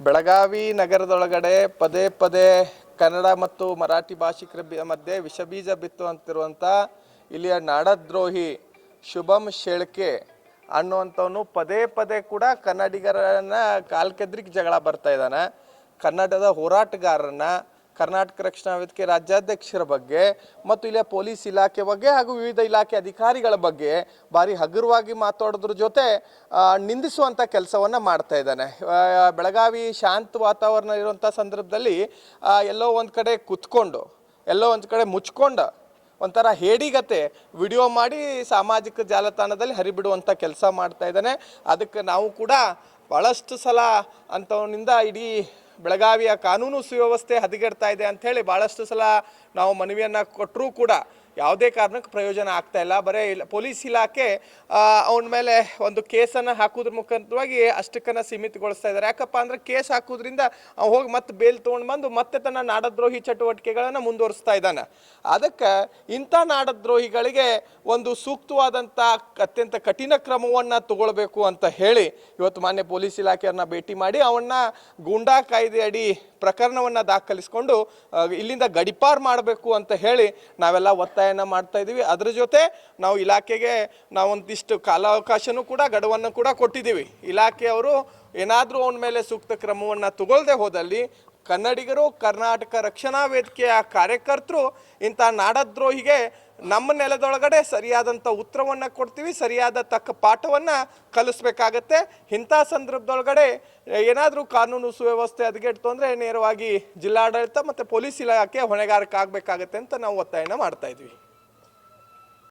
ಬೆಳಗಾವಿ ನಗರದೊಳಗಡೆ ಪದೇ ಪದೇ ಕನ್ನಡ ಮತ್ತು ಮರಾಠಿ ಭಾಷಿಕರ ಮಧ್ಯೆ ವಿಷಬೀಜ ಬಿತ್ತುವಂತಿರುವಂಥ ಇಲ್ಲಿಯ ನಾಡದ್ರೋಹಿ ಶುಭಂ ಶೇಳ್ಕೆ ಅನ್ನುವಂಥವನು ಪದೇ ಪದೇ ಕೂಡ ಕನ್ನಡಿಗರನ್ನ ಕಾಲ್ಕೆದ್ರಿಗೆ ಜಗಳ ಬರ್ತಾ ಇದ್ದಾನೆ. ಕನ್ನಡದ ಹೋರಾಟಗಾರರನ್ನ ಕರ್ನಾಟಕ ರಕ್ಷಣಾ ವೇದಿಕೆ ರಾಜ್ಯಾಧ್ಯಕ್ಷರ ಬಗ್ಗೆ ಮತ್ತು ಇಲ್ಲಿಯ ಪೊಲೀಸ್ ಇಲಾಖೆ ಬಗ್ಗೆ ಹಾಗೂ ವಿವಿಧ ಇಲಾಖೆ ಅಧಿಕಾರಿಗಳ ಬಗ್ಗೆ ಭಾರಿ ಹಗುರವಾಗಿ ಮಾತಾಡೋದ್ರ ಜೊತೆ ನಿಂದಿಸುವಂಥ ಕೆಲಸವನ್ನು ಮಾಡ್ತಾ ಇದ್ದಾನೆ. ಬೆಳಗಾವಿ ಶಾಂತ ವಾತಾವರಣ ಇರುವಂಥ ಸಂದರ್ಭದಲ್ಲಿ ಎಲ್ಲೋ ಒಂದು ಕಡೆ ಕುತ್ಕೊಂಡು, ಎಲ್ಲೋ ಒಂದು ಕಡೆ ಮುಚ್ಕೊಂಡು ಒಂಥರ ಹೇಡಿಗತೆ ವಿಡಿಯೋ ಮಾಡಿ ಸಾಮಾಜಿಕ ಜಾಲತಾಣದಲ್ಲಿ ಹರಿಬಿಡುವಂಥ ಕೆಲಸ ಮಾಡ್ತಾ ಇದ್ದಾನೆ. ಅದಕ್ಕೆ ನಾವು ಕೂಡ ಭಾಳಷ್ಟು ಸಲ ಅಂಥವನಿಂದ ಇಡೀ ಬೆಳಗಾವಿಯ ಕಾನೂನು ಸುವ್ಯವಸ್ಥೆ ಹದಗೆಡ್ತಾ ಇದೆ ಅಂಥೇಳಿ ಭಾಳಷ್ಟು ಸಲ ನಾವು ಮನವಿಯನ್ನು ಕೊಟ್ಟರೂ ಕೂಡ ಯಾವುದೇ ಕಾರಣಕ್ಕೆ ಪ್ರಯೋಜನ ಆಗ್ತಾ ಇಲ್ಲ. ಬರೀ ಇಲ್ಲ ಪೊಲೀಸ್ ಇಲಾಖೆ ಅವನ ಮೇಲೆ ಒಂದು ಕೇಸನ್ನು ಹಾಕೋದ್ರ ಮುಖಾಂತರವಾಗಿ ಅಷ್ಟಕ್ಕನ್ನು ಸೀಮಿತಗೊಳಿಸ್ತಾ ಇದ್ದಾರೆ. ಯಾಕಪ್ಪ ಅಂದ್ರೆ ಕೇಸ್ ಹಾಕೋದ್ರಿಂದ ಅವ್ನು ಹೋಗಿ ಮತ್ತೆ ಬೇಲ್ ತೊಗೊಂಡು ಬಂದು ಮತ್ತೆ ತನ್ನ ನಾಡದ್ರೋಹಿ ಚಟುವಟಿಕೆಗಳನ್ನು ಮುಂದುವರಿಸ್ತಾ ಇದ್ದಾನೆ. ಅದಕ್ಕೆ ಇಂಥ ನಾಡದ್ರೋಹಿಗಳಿಗೆ ಒಂದು ಸೂಕ್ತವಾದಂಥ ಅತ್ಯಂತ ಕಠಿಣ ಕ್ರಮವನ್ನು ತಗೊಳ್ಬೇಕು ಅಂತ ಹೇಳಿ ಇವತ್ತು ಮಾನ್ಯ ಪೊಲೀಸ್ ಇಲಾಖೆಯನ್ನ ಭೇಟಿ ಮಾಡಿ ಅವನ್ನ ಗೂಂಡಾ ಅಡಿ ಪ್ರಕರಣವನ್ನು ದಾಖಲಿಸಿಕೊಂಡು ಇಲ್ಲಿಂದ ಗಡಿಪಾರ್ ಮಾಡಬೇಕು ಅಂತ ಹೇಳಿ ನಾವೆಲ್ಲ ಒತ್ತಾಯನ ಮಾಡ್ತಾ ಇದ್ದೀವಿ. ಅದ್ರ ಜೊತೆ ನಾವು ಇಲಾಖೆಗೆ ನಾವೊಂದಿಷ್ಟು ಕಾಲಾವಕಾಶನೂ ಕೂಡ, ಗಡುವನ್ನು ಕೂಡ ಕೊಟ್ಟಿದ್ದೀವಿ. ಇಲಾಖೆಯವರು ಏನಾದರೂ ಅವನ ಮೇಲೆ ಸೂಕ್ತ ಕ್ರಮವನ್ನು ತಗೊಳ್ಳದೆ ಹೋದಲ್ಲಿ ಕನ್ನಡಿಗರು, ಕರ್ನಾಟಕ ರಕ್ಷಣಾ ವೇದಿಕೆಯ ಕಾರ್ಯಕರ್ತರು, ಇಂಥ ನಾಡದ್ರೋಹಿಗೆ ನಮ್ಮ ನೆಲದೊಳಗಡೆ ಸರಿಯಾದಂಥ ಉತ್ತರವನ್ನು ಕೊಡ್ತೀವಿ, ಸರಿಯಾದ ತಕ್ಕ ಪಾಠವನ್ನು ಕಲಿಸ್ಬೇಕಾಗತ್ತೆ. ಇಂಥ ಸಂದರ್ಭದೊಳಗಡೆ ಏನಾದರೂ ಕಾನೂನು ಸುವ್ಯವಸ್ಥೆ ಹದಗೆಡ್ತು ಅಂದರೆ ನೇರವಾಗಿ ಜಿಲ್ಲಾಡಳಿತ ಮತ್ತು ಪೊಲೀಸ್ ಇಲಾಖೆ ಹೊಣೆಗಾರಿಕೆ ಆಗಬೇಕಾಗತ್ತೆ ಅಂತ ನಾವು ಒತ್ತಾಯನ ಮಾಡ್ತಾ ಇದ್ವಿ.